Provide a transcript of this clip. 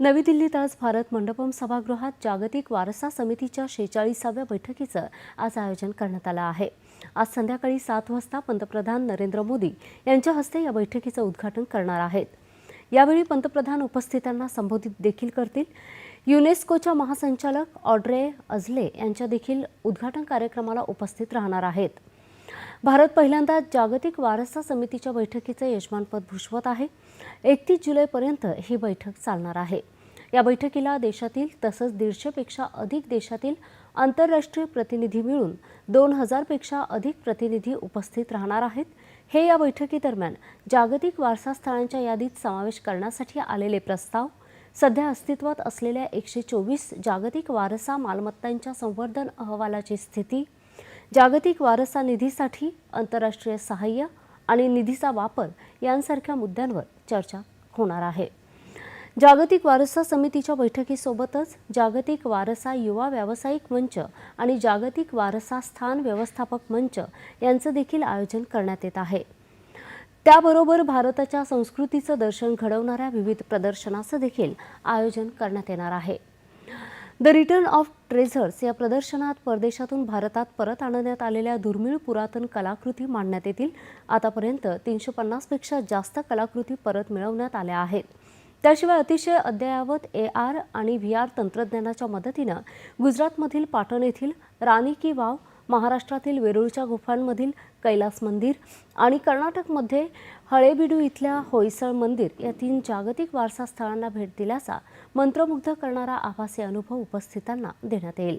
नवी दिल्लीत आज भारत मंडपम सभागृहात जागतिक वारसा समितीच्या शेहेचाळीसाव्या बैठकीचं आज आयोजन करण्यात आलं आहे. आज संध्याकाळी सात वाजता पंतप्रधान नरेंद्र मोदी यांच्या हस्ते या बैठकीचं उद्घाटन करणार आहेत. यावेळी पंतप्रधान उपस्थितांना संबोधित देखील करतील. युनेस्कोच्या महासंचालक ऑड्रे अझले यांच्या देखील उद्घाटन कार्यक्रमाला उपस्थित राहणार आहेत. भारत पहिल्यांदा जागतिक वारसा समितीच्या बैठकीचं यजमानपद भूषवत आहे. एकतीस जुलैपर्यंत ही बैठक चालणार आहे. या बैठकीला देशातील तसंच दीडशेपेक्षा अधिक देशातील आंतरराष्ट्रीय प्रतिनिधी मिळून दोन हजारपेक्षा अधिक प्रतिनिधी उपस्थित राहणार आहेत. हे या बैठकीदरम्यान जागतिक वारसा स्थळांच्या यादीत समावेश करण्यासाठी आलेले प्रस्ताव सध्या अस्तित्वात असलेल्या एकशे चोवीस जागतिक वारसा मालमत्तांच्या संवर्धन अहवालाची स्थिती जागतिक वारसा निधीसाठी आंतरराष्ट्रीय सहाय्य आणि निधीचा वापर यांसारख्या मुद्द्यांवर चर्चा होणार आहे. जागतिक वारसा समितीच्या बैठकीसोबतच जागतिक वारसा युवा व्यावसायिक मंच आणि जागतिक वारसा स्थान व्यवस्थापक मंच यांचं देखील आयोजन करण्यात येत आहे. त्याबरोबर भारताच्या संस्कृतीचं दर्शन घडवणाऱ्या विविध प्रदर्शनाचं देखील आयोजन करण्यात येणार आहे. द रिटर्न ऑफ ट्रेझर्स या प्रदर्शनात परदेशातून भारतात परत आणण्यात आलेल्या दुर्मिळ पुरातन कलाकृती मांडण्यात येतील. आतापर्यंत तीनशे पन्नासपेक्षा जास्त कलाकृती परत मिळवण्यात आल्या आहेत. त्याशिवाय अतिशय अद्ययावत ए आर आणि व्ही आर तंत्रज्ञानाच्या मदतीनं गुजरातमधील पाटण येथील राणी की वाव महाराष्ट्रातील वेरूळच्या गुफांमधील कैलास मंदिर आणि कर्नाटकमध्ये हळेबिडू इथल्या होयसळ मंदिर या तीन जागतिक वारसा स्थळांना भेट दिल्याचा मंत्रमुग्ध करणारा आभासी अनुभव उपस्थितांना देण्यात येईल.